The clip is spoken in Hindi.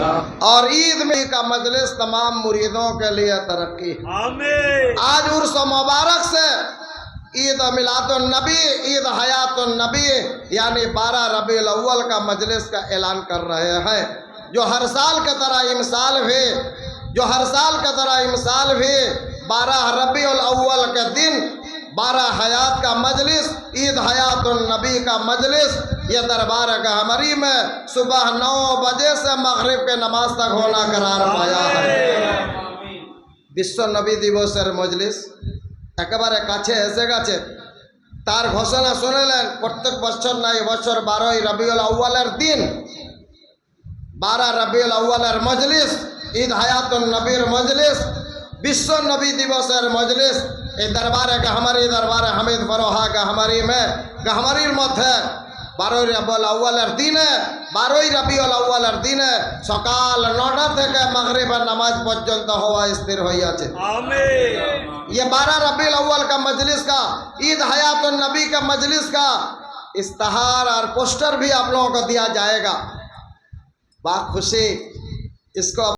और ईद में का मजलिस तमाम मुरीदों के लिए तरक्की। आज उर्स मुबारक से ईद मिलादुलनबी ईद हयातुलनबी यानी बारह रबी अव्वल का मजलिस का ऐलान कर रहे हैं। जो हर साल की तरह इमसाल भी जो हर साल की तरह इमसाल भी बारह रबी अव्वल के दिन बारह हयात का मजलिस ईद हयातुलनबी का मजलिस ये दरबार गहमरी में सुबह नौ बजे से मगरिब के नमाज तक होना करार पाया है বিশ্ব নবী দিবসের মজলিস একেবারে কাছে এসে গেছে তার ঘোষণা শুনলেন প্রত্যেক বছর না বছর বারোই রবিউল আউ্বালের দিন বারো রবিউল আউ্বালের মজলিস ঈদ হায়াতুল নবীর মজলিস বিশ্ব নবী দিবসের মজলিস এই দরবারে গাহমারি দরবারে হামিদ ফরোহা গাহমারি মে গাহমারির মধ্যে বারোই রবিউল আউ্বালের দিনে বারোই রবিউল আউ্বালের দিনে সকাল নটা থেকে মাগরিবের নামাজ পর্যন্ত হওয়া স্থির হইয়াছে आमीन ये बारह रबी अव्वल का मजलिस का ईद हयात नबी का मजलिस का इश्तहार और पोस्टर भी आप लोगों को दिया जाएगा बात खुशी इसको